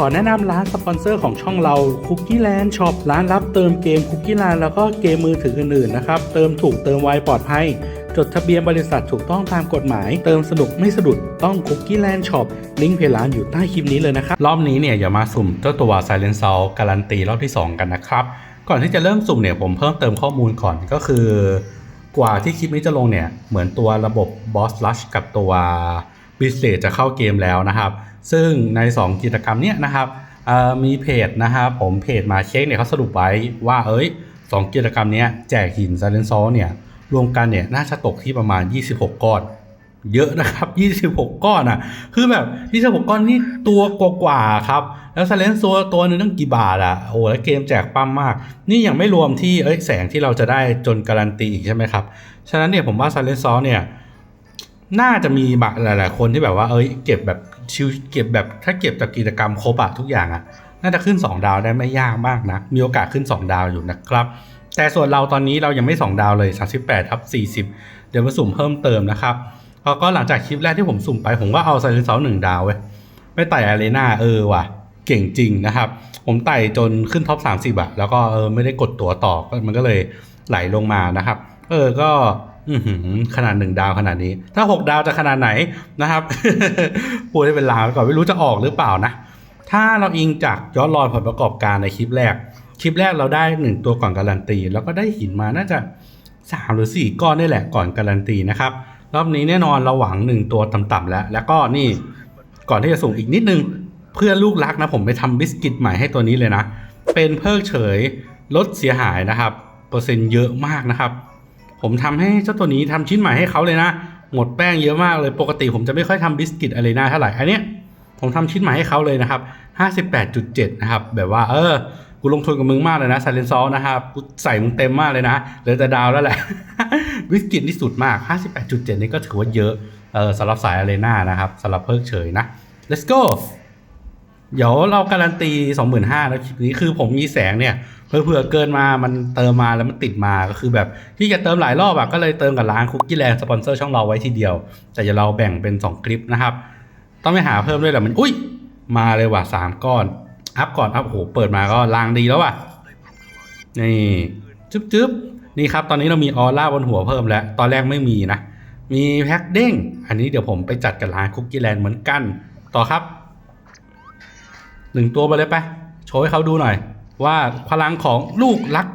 ขอแนะนำร้านสปอนเซอร์ของช่องเรา Cookie Land Shop ร้านรับเติมเกม Cookie Land แล้วก็เกมมือถืออื่นๆนะครับ เติมถูกเติมไวปลอดภัย จดทะเบียนบริษัทถูกต้องตามกฎหมาย เติมสนุกไม่สะดุดต้อง Cookie Land Shop ลิงก์เพจร้านอยู่ใต้คลิปนี้เลยนะครับ รอบนี้เนี่ยอย่ามาสุ่มเจ้าตัว Silent s o u l การันตีรอบที่ 2 กันนะครับ ก่อนที่จะเริ่มสุ่มเนี่ยผมเพิ่มเติมข้อมูลก่อนก็คือ กว่าที่คลิปนี้จะลงเนี่ยเหมือนตัวระบบ Boss Rush กับตัว b i s เ e จะเข้าเกมแล้วนะครับ ซึ่งใน 2 กิจกรรมเนี้ยนะครับมีเพจนะครับผมเพจมาเช็คเนี่ยเขาสรุปไว้ว่าเอ้ย 2 กิจกรรมเนี้ยแจกหิน s i l e n c e เนี่ยรวมกันเนี่ยน่าจะตกที่ประมาณ 26 ก้อน เยอะนะครับ 26 ก้อนอะ คือแบบ 26 ก้อนนี่ตัวกว่าครับ แล้ว s i l e n c e ตัวหนึงตั้งกี่บาทอะ โอ้แล้วเกมแจกปั้มมาก นี่ยังไม่รวมที่เอ้ยแสงที่เราจะได้จนการันตีอีกใช่ไหมครับ ฉะนั้นเนี่ยผมว่า s i l e n c e เนี่ย น่าจะมีบหลาย ๆ คนที่แบบว่าเอ้ยเก็บแบบชิวเก็บแบบถ้าเก็บจากกิจกรรมครบอะทุกอย่างอะน่าจะขึ้น 2 ดาวได้ไม่ยากมากนะมีโอกาสขึ้น 2 ดาวอยู่นะครับ แต่ส่วนเราตอนนี้เรายังไม่ 2 ดาวเลย 38ทับ40 เดี๋ยวมาสุ่มเพิ่มเติมนะครับแล้วก็หลังจากคลิปแรกที่ผมสุ่มไป ผมก็เอาไซเลนเซาหนึ่งดาวเว้ยไม่ไต่อารีนาเออว่ะ เก่งจริงนะครับ ผมไต่จนขึ้นท็อป30อะแล้วก็เออไม่ได้กดตัวต่อก็มันก็เลยไหลลงมานะครับ เออก็ ขนาดหนึ่งดาวขนาดนี้ ถ้าหกดาวจะขนาดไหนนะครับพูดได้เป็นลาวก่อนไม่รู้จะออกหรือเปล่านะ ถ้าเราอิงจากย้อนรอยผลประกอบการในคลิปแรก คลิปแรกเราได้หนึ่งตัวก่อนการันตี แล้วก็ได้หินมาน่าจะสามหรือสี่ก้อนนี่แหละก่อนการันตีนะครับ รอบนี้แน่นอนเราหวังหนึ่งตัวต่ำๆแล้ว แล้วก็นี่ก่อนที่จะส่งอีกนิดนึง เพื่อลูกรักนะผมไปทำบิสกิตใหม่ให้ตัวนี้เลยนะ เป็นเพิกเฉยลดเสียหายนะครับ เปอร์เซ็นต์เยอะมากนะครับ ผมทำให้เจ้าตัวนี้ทำชิ้นใหม่ให้เขาเลยนะ หมดแป้งเยอะมากเลย ปกติผมจะไม่ค่อยทำบิสกิตอะไรนะเท่าไหร่ อันเนี้ยผมทำชิ้นใหม่ให้เขาเลยนะครับ 58.7 นะครับ แบบว่าเออ กูลงทุนกับมึงมากเลยนะซาเลนซอลนะครับ กูใส่มึงเต็มมากเลยนะ เหลือแต่ดาวแล้วแหละ บิสกิตนี่สุดมาก 58.7 นี่ก็ถือว่าเยอะ เออสำหรับสายอารีนานะครับสำหรับเพิกเฉยนะ let's go เดี๋ยวเราการันตี25,000แล้วคลิปนี้คือผมมีแสงเนี่ยเผื่อเกินมามันเติมมาแล้วมันติดมาก็คือแบบที่จะเติมหลายรอบอะก็เลยเติมกับร้านคุกกี้แลนด์สปอนเซอร์ช่องเราไว้ทีเดียว แต่เดี๋ยวเราแบ่งเป็น 2 คลิปนะครับ ต้องไปหาเพิ่มด้วยแหละมันอุ้ยมาเลยว่ะสามก้อน อัพก่อนอัพโอ้โหเปิดมาก็ลางดีแล้วว่ะนี่จึ๊บจึ๊บนี่ครับ ตอนนี้เรามีออร่าบนหัวเพิ่มแล้ว ตอนแรกไม่มีนะ มีแพ็คเด้ง อันนี้เดี๋ยวผมไปจัดกับร้านคุกกี้แลนด์เหมือนกัน ต่อครับ หนึ่งตัวไปเลยไปโชว์ให้เขาดูหน่อย ว่าพลังของลูกรัก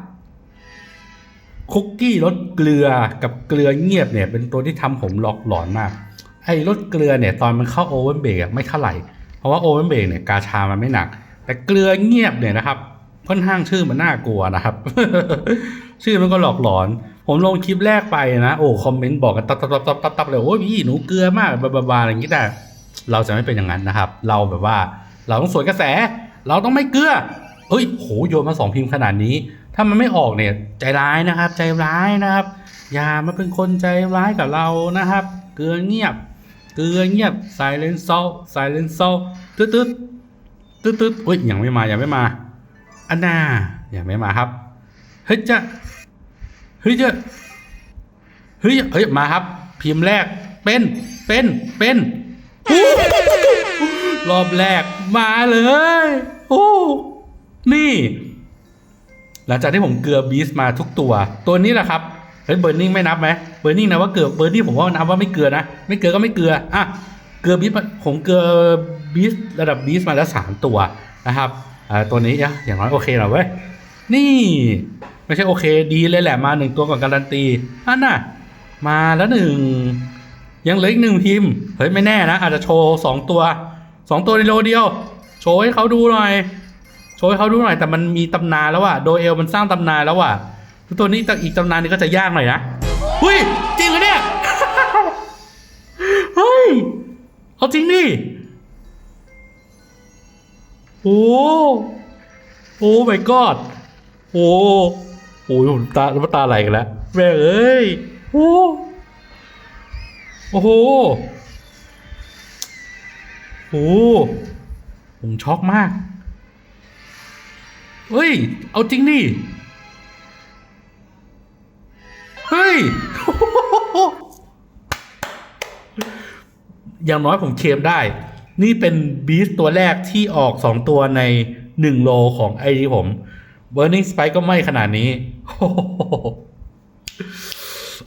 คุกกี้รสเกลือกับเกลือเงียบเนี่ย เป็นตัวที่ทำผมหลอกหลอนมาก ไอ้รสเกลือเนี่ย ตอนมันเข้าโอเวอร์เบรกไม่เท่าไหร่ เพราะว่าโอเวอร์เบรกเนี่ยกาชามันไม่หนัก แต่เกลือเงียบเนี่ยนะครับค่อนข้างชื่อมันน่ากลัวนะครับ ชื่อมันก็หลอกหลอน ผมลงคลิปแรกไปนะ โอ้คอมเมนต์บอกกันตับตับตับตับตับเลยโอ้ยพี่หนูเกลือมากบาบาอะไรอย่างงี้แต่เราจะไม่เป็นอย่างนั้นนะครับ เราแบบว่า เราต้องสวนกระแส เราต้องไม่เกลือเฮ้ยโหโยนมาสองพิมพ์ขนาดนี้ ถ้ามันไม่ออกเนี่ยใจร้ายนะครับ ใจร้ายนะครับ อย่ามาเป็นคนใจร้ายกับเรานะครับ เกลือเงียบ เกลือเงียบ silent salt silent salt ตึ๊ดตึ๊ดตึ๊ดตึ๊ดอุ้ยยังไม่มายังไม่มาอันน่ายังไม่มาครับเฮ้ยจะเฮ้ยจะเฮ้ยเฮ้ยมาครับ พิมพ์แรกเป็นเป็นเป็นอ รอบแรกมาเลยโอ้นี่ หลังจากที่ผมเกลือบีสมาทุกตัว ตัวนี้แหละครับเฮ้ยเบอร์นิ่งไม่นับไหมเบอร์นิ่งนะว่าเกลือเบอร์นิ่งผมว่านับว่าไม่เกลือนะ ไม่เกลือก็ไม่เกลืออะเกลือบีสผมเกลือบีสระดับบีสมาแล้วสามตัวนะครับอ่าตัวนี้อะอย่างน้อยโอเคหน่อยเว้ยนี่ไม่ใช่โอเค ดีเลยแหละมาหนึ่งตัวก่อนการันตีอันน่ะ มาแล้วหนึ่งยังเหลืออีกหนึ่งทีมเฮ้ยไม่แน่นะ อาจจะโชว์สองตัว สองตัวในโลเดียว โชว์ให้เขาดูหน่อย โชว์ให้เขาดูหน่อย แต่มันมีตำนานแล้วอะโดเอลมันสร้างตำนานแล้วอะตัวนี้อีกตำนานนี้ก็จะยากหน่อยนะเฮ้ยจริงเหรอเนี่ยเฮ้ยเอาจริงดิโอ้โอ้ my god โอ้โอ้ยผมตาตาไหลกันแล้วแม่เอ้ยโอ้โอ้โห โอ้ผมช็อกมาก เฮ้ย เอาจริงดิ เฮ้ย อย่างน้อยผมเคลมได้ นี่เป็นบีสตัวแรกที่ออก2ตัวใน1โลของไอดีผม Burning Spike ก็ไม่ขนาดนี้โอ้โห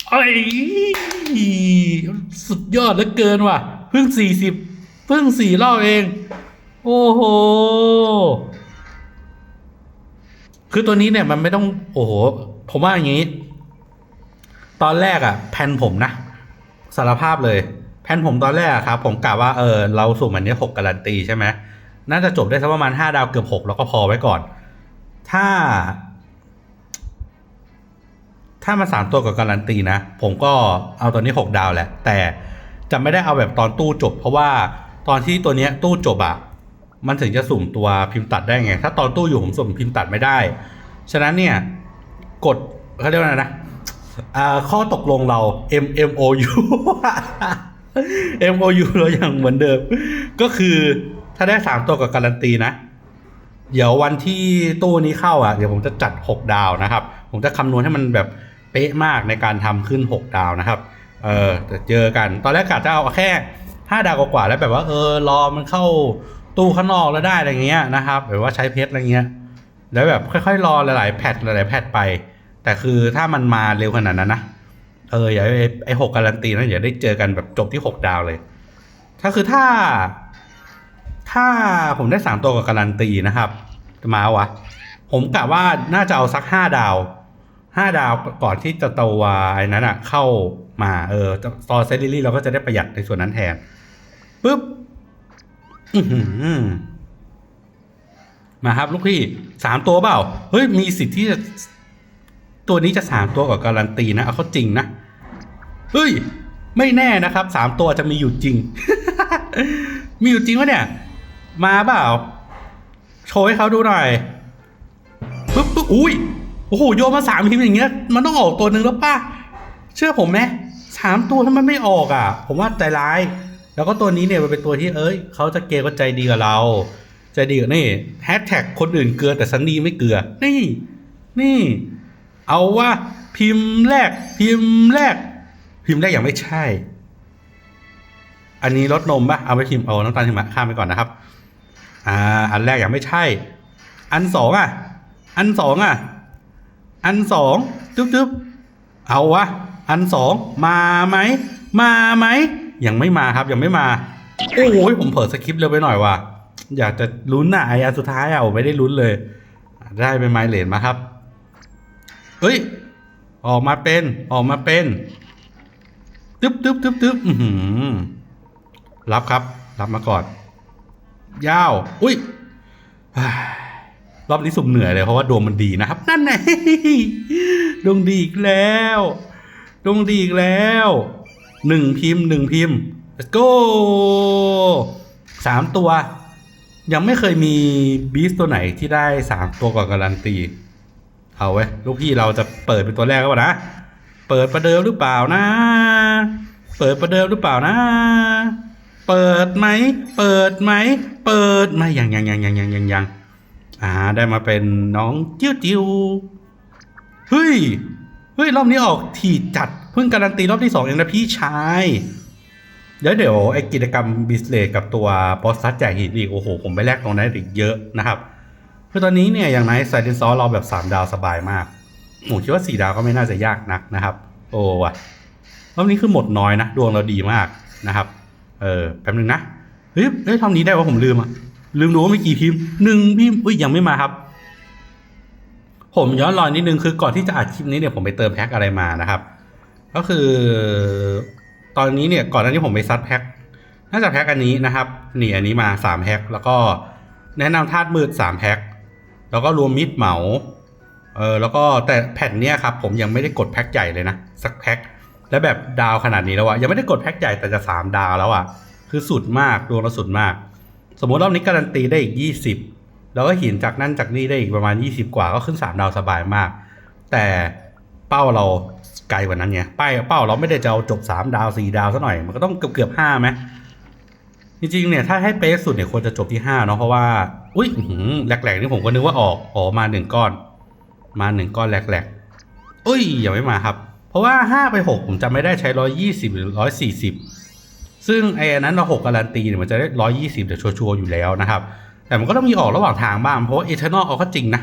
ไอ้สุดยอดเหลือเกินว่ะ เพิ่ง40เพิ่งสี่รอบเอง โอ้โห คือตัวนี้เนี่ยมันไม่ต้อง โอ้โห ผมว่าอย่างนี้ ตอนแรกอะแผนผมนะ สารภาพเลยแผนผมตอนแรกอะครับ ผมกะว่าเออเราสุ่มอันนี้หกการันตีใช่ไหมน่าจะจบได้สักประมาณห้าดาวเกือบหกแล้วก็พอไว้ก่อน ถ้า ถ้ามาสามตัวกับการันตีนะ ผมก็เอาตัวนี้หกดาวแหละ แต่จะไม่ได้เอาแบบตอนตู้จบ เพราะว่า ตอนที่ตัวเนี้ยตู้จบอะมันถึงจะสุ่มตัวพิมพ์ตัดได้ไง ถ้าตอนตู้อยู่ผมสุ่มพิมพ์ตัดไม่ได้ ฉะนั้นเนี่ยกดเขาเรียกว่าอะไรนะอ่าข้อตกลงเรา M M O U M O U เราอย่างเหมือนเดิม ก็คือถ้าได้สามตัวกับการันตีนะ เดี๋ยววันที่ตู้นี้เข้าอะเดี๋ยวผมจะจัด 6 ดาวนะครับ ผมจะคำนวณให้มันแบบเป๊ะมากในการทำขึ้น 6 ดาวนะครับ เออจะเจอกัน ตอนแรกกะจะเอาแค่ 5ดาวกว่าๆแล้วแบบว่าเออรอมันเข้าตู้ข้างนอกแล้วได้อะไรเงี้ยนะครับแบบว่าใช้เพชรอะไรเงี้ยแล้วแบบค่อยๆรอหลายๆแพทหลายๆแพทไป แต่คือถ้ามันมาเร็วขนาดนั้นนะเอออย่าไอ้หกการันตีนะอย่าได้เจอกันแบบจบที่หกดาวเลย ถ้าคือถ้า ถ้าผมได้สามตัวกับการันตีนะครับจะมาวะ ผมกะว่าน่าจะเอาสักห้าดาวห้าดาวก่อนที่จะตัวไอ้นั้นอะเข้ามาเออตอนเซตลิลี่เราก็จะได้ประหยัดในส่วนนั้นแทน ปุ๊บมาครับ ลูกพี่สามตัวเปล่า เฮ้ย มีสิทธิ์ที่จะ ตัวนี้จะสามตัวกับการันตีนะเอาเข้าจริงนะ เฮ้ย ไม่แน่นะครับสามตัวจะมีอยู่จริง มีอยู่จริงวะเนี่ย มาเปล่า โชว์ให้เขาดูหน่อยปึ๊บปึ๊บอุ้ยโอ้โหโยนมาสามทีมอย่างเงี้ย มันต้องออกตัวหนึ่งแล้วป่ะ เชื่อผมไหมสามตัวถ้ามันไม่ออกอะ ผมว่าใจร้าย แล้วก็ตัวนี้เนี่ยมันเป็นตัวที่เอ้ยเขาจะเกย์ก็ใจดีกับเรา ใจดีกับนี่แฮชแท็กคนอื่นเกลือแต่ซันนี่ไม่เกลือ นี่ นี่ เอาว่าพิมพ์แรก พิมพ์แรก พิมพ์แรกอย่างไม่ใช่ อันนี้รสนมปะเอาไปพิมพ์เอาน้ำตาลหิมะข้ามไปก่อนนะครับ อ่า อันแรกอย่างไม่ใช่ อันสองอะ อันสองอะ อันสองจุ๊บจุ๊บเอาวะ อันสองมาไหม มาไหม ยังไม่มาครับยังไม่มาโอ้ยผมเผลอสคริปต์เร็วไปหน่อยว่ะอยากจะลุ้นอะไออันสุดท้ายอะผมไม่ได้ลุ้นเลย ได้เป็นไมเลนมาครับเอ้ย ออกมาเป็นออกมาเป็นตึ๊บตึ๊บตึ๊บตึ๊บอือหือรับครับ รับมาก่อน ยาว อุ้ยรอบนี้สุ่มเหนื่อยเลยเพราะว่าดวงมันดีนะครับ นั่นไงดวงดีอีกแล้ว ดวงดีอีกแล้ว หนึ่งพิมพ์หนึ่งพิมพ์ let's go สามตัว ยังไม่เคยมีบีสตัวไหนที่ได้สามตัวก่อนการันตี เอาไว้ลูกพี่เราจะเปิดเป็นตัวแรกก็นะ เปิดประเดิมหรือเปล่านะ เปิดประเดิมหรือเปล่านะ เปิดไหม เปิดไหม เปิดไหมยังยังยังยังยังยังยังอ่า ได้มาเป็นน้องจิ้วจิ้วเฮ้ย เฮ้ย รอบนี้ออกทีจัด เพิ่งการันตีรอบที่สองเองนะพี่ชายเดี๋ยวเดี๋ยวไอกิจกรรมบิสเลกับตัวบอสซัดแจกหินอีกโอ้โห ผมไปแลกตรงนั้นอีกเยอะนะครับคือตอนนี้เนี่ยอย่างไนท์ไซเดนซอเราแบบ 3 ดาวสบายมากผมคิดว่า 4 ดาวก็ไม่น่าจะยากนักนะครับ โอ้วะรอบนี้คือหมดน้อยนะ ดวงเราดีมากนะครับ เออแป๊บนึงนะเฮ้ยเฮ้ยทำนี้ได้ว่าผมลืมอะลืมดูว่ามีกี่พิมพ์หนึ่งพิมพ์อุ้ยยังไม่มาครับ ผมย้อนรอยนิดนึงคือก่อนที่จะอัดคลิปนี้เนี่ยผมไปเติมแพ็คอะไรมานะครับ ก็คือ ตอนนี้เนี่ยก่อนหน้านี้ผมไปซัดแพ็คน่าจะแพ็คอันนี้นะครับนี่อันนี้มาสามแพ็คแล้วก็แนะนำธาตุมืดสามแพ็คแล้วก็รวมมิดเหมาเออแล้วก็แต่แผ่นเนี้ยครับผมยังไม่ได้กดแพ็คใหญ่เลยนะสักแพ็คแล้วแบบดาวขนาดนี้แล้วอะยังไม่ได้กดแพ็คใหญ่แต่จะสามดาวแล้วอะคือสุดมากดวงเราสุดมาก สมมติรอบนี้การันตีได้อีกยี่สิบแล้วก็หินจากนั่นจากนี่ได้อีกประมาณยี่สิบกว่าก็ขึ้นสามดาวสบายมาก แต่ เป้าเราไกลกว่านั้นไงป้ายเป้าเราไม่ได้จะเอาจบสามดาวสี่ดาวซะหน่อย มันก็ต้องเกือบเกือบห้าไหมจริงๆเนี่ยถ้าให้เป๊ะสุดเนี่ยควรจะจบที่ห้าเนาะเพราะว่าอุ้ยหืแหลกๆนี่ผมก็นึกว่าออกอ๋อมาหนึ่งก้อน มาหนึ่งก้อนแหลกๆอุ้ยยังไม่มาครับ เพราะว่าห้าไปหกผมจำไม่ได้ใช้ร้อยยี่สิบหรือร้อยสี่สิบซึ่งไอ้นนั้นเราหกการันตีเนี่ยมันจะได้ร้อยยี่สิบเดี๋ยวชัวร์ๆอยู่แล้วนะครับ แต่มันก็ต้องมีออกระหว่างทางบ้างเพราะว่าเอเทอร์นอลเอาก็จริงนะ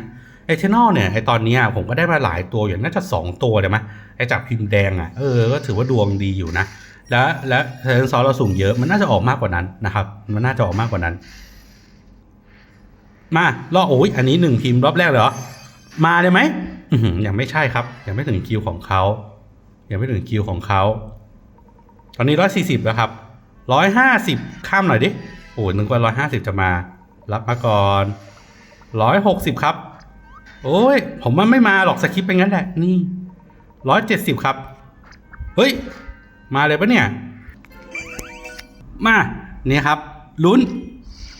เอเทนอลเนี่ยไอตอนนี้ผมก็ได้มาหลายตัวอยู่น่าจะ 2 ตัวเลยมั้ยไอจากพิมพ์แดงอะเออก็ถือว่าดวงดีอยู่นะ และและเทอร์ซอลเราสูงเยอะมันน่าจะออกมากกว่านั้นนะครับ มันน่าจะออกมากกว่านั้น มารอบโอ้ยอันนี้หนึ่งพิมพ์รอบแรกเหรอมาเลยไหมยังไม่ใช่ครับ ยังไม่ถึงคิวของเขายังไม่ถึงคิวของเขาตอนนี้ร้อยสี่สิบแล้วครับร้อยห้าสิบข้ามหน่อยดิโอ้หนึ่งกว่าร้อยห้าสิบจะมา รับมาก่อนร้อยหกสิบครับ โอ้ย ผมว่าไม่มาหรอกสคริปต์เป็นงั้นแหละ นี่ร้อยเจ็ดสิบครับ เฮ้ย มาเลยปะเนี่ย มา เนี่ยครับ ลุ้น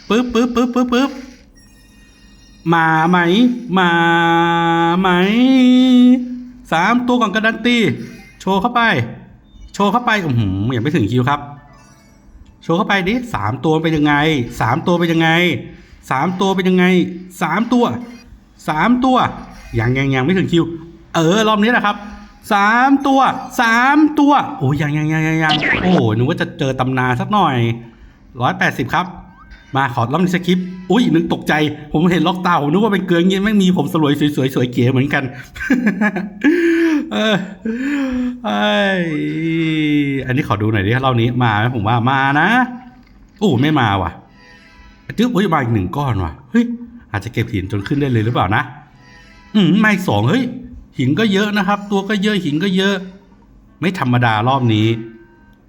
ปึ๊บปึ๊บปึ๊บปึ๊บปึ๊บมาไหม มาไหมสามตัวก่อนการันตีโชว์เข้าไป โชว์เข้าไปอือหือยังไม่ถึงคิวครับ โชว์เข้าไปดิสามตัวเป็นยังไงสามตัวเป็นยังไงสามตัวเป็นยังไงสามตัว สามตัวยังยังยังไม่ถึงคิว เออรอบนี้แหละครับสามตัวสามตัวโอ้ยยังยังยังยังยังโอ้โหนึกว่าจะเจอตำนานสักหน่อยร้อยแปดสิบครับ มาขอรอบนี้สคริปต์อุ้ยนึกตกใจ ผมเห็นล็อกตาผมนึกว่าเป็นเกลือเงี้ยไม่มีผมสลวยสวยๆสวยเก๋เหมือนกันเออไออันนี้ขอดูหน่อยดิรอบนี้มาไหมผมว่ามานะโอ้ไม่มาว่ะจึ๊บโอ้ยมาอีกหนึ่งก้อนว่ะเฮ้ย อาจจะเก็บหินจนขึ้นได้เลยหรือเปล่านะ อืมมาอีกสองเฮ้ย หินก็เยอะนะครับ ตัวก็เยอะหินก็เยอะ ไม่ธรรมดารอบนี้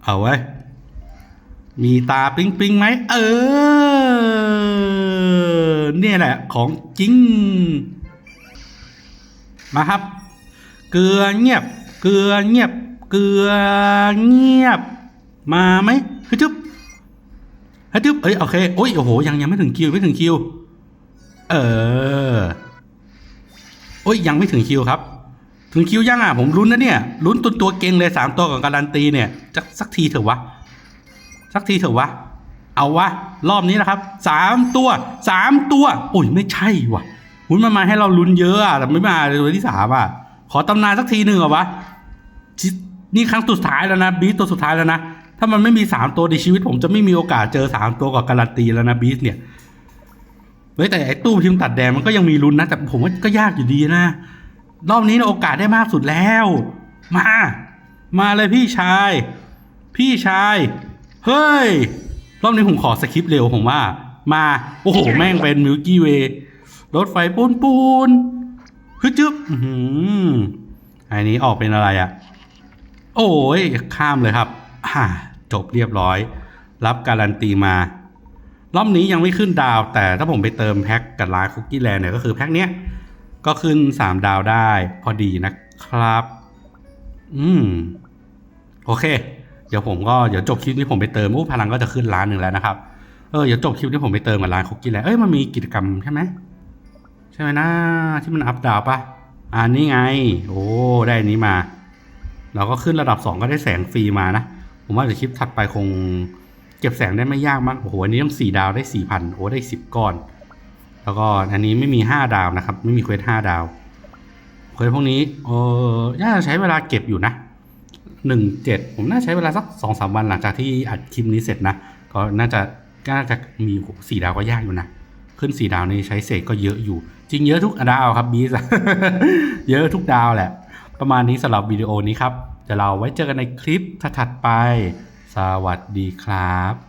เอาไว้ มีตาปิ๊งปิ๊งไหมเออ เนี่ยแหละ ของจริง มาครับ เกลือเงียบ เกลือเงียบ เกลือเงียบ มาไหมฮึจึ๊บฮึจึ๊บเอ้ยโอเคโอ้ยโอ้โหยังยังไม่ถึงคิวไม่ถึงคิว เออ โอ้ยยังไม่ถึงคิวครับ ถึงคิวยังอะผมลุ้นนะเนี่ยลุ้นตัวตัวเก่งเลยสามตัวกับการันตีเนี่ยจะสักทีเถอะวะ สักทีเถอะวะ เอาวะ รอบนี้นะครับสามตัวสามตัวโอ้ยไม่ใช่วะหุ้นมันมาให้เราลุ้นเยอะอะแต่ไม่มาตัวที่สามอะ ขอตำนานสักทีหนึ่งเหรอวะนี่ครั้งสุดท้ายแล้วนะบีสตัวสุดท้ายแล้วนะถ้ามันไม่มีสามตัวในชีวิต ผมจะไม่มีโอกาสเจอสามตัวกับการันตีแล้วนะบีสเนี่ย ฮ้ยแต่ไอ้ตู้พิมพ์ตัดแดงมันก็ยังมีลุ้นนะ แต่ผมว่าก็ยากอยู่ดีนะ รอบนี้โอกาสได้มากสุดแล้ว มา มาเลยพี่ชาย พี่ชาย เฮ้ย รอบนี้ผมขอสคริปต์เร็วผมว่า มา โอ้โห แม่งเป็นมิลกี้เวย์รถไฟปูนปูนฮึจึ๊บอื้อหืออันนี้ออกเป็นอะไรอะ่ะ โอ้ยข้ามเลยครับ อ่า จบเรียบร้อย รับการันตีมา รอบนี้ยังไม่ขึ้นดาว แต่ถ้าผมไปเติมแพ็กกับร้านคุกกี้แลนด์เนี่ยก็คือแพ็กเนี้ยก็ขึ้นสามดาวได้พอดีนะครับ อืม โอเค เดี๋ยวผมก็เดี๋ยวจบคลิปนี้ผมไปเติมอู้พลังก็จะขึ้นล้านหนึ่งแล้วนะครับ เออเดี๋ยวจบคลิปนี้ผมไปเติมกับร้านคุกกี้แลนด์เอ้ยมันมีกิจกรรมใช่ไหมใช่ไหมนะที่มันอัพดาวปะอ่านี่ไง โอ้ได้นี้มา เราก็ขึ้นระดับสองก็ได้แสงฟรีมานะ ผมว่าเดี๋ยวคลิปถัดไปคง เก็บแสงได้ไม่ยากมากโอ้โหอันนี้ต้องสี่ดาวได้สี่พันโอ้ได้สิบก้อน แล้วก็อันนี้ไม่มีห้าดาวนะครับ ไม่มีเควสห้าดาวเควสพวกนี้เออน่าจะใช้เวลาเก็บอยู่นะหนึ่งเจ็ดผมน่าใช้เวลาสักสองสามวันหลังจากที่อัดคลิปนี้เสร็จนะ ก็น่าจะก็น่าจะมีสี่ดาวก็ยากอยู่นะขึ้นสี่ดาวนี่ใช้เศษก็เยอะอยู่ จริงเยอะทุกดาวครับบีสเยอะทุกดาวแหละ ประมาณนี้สำหรับวิดีโอนี้ครับเดี๋ยวเราไว้เจอกันในคลิปถัดไป สวัสดีครับ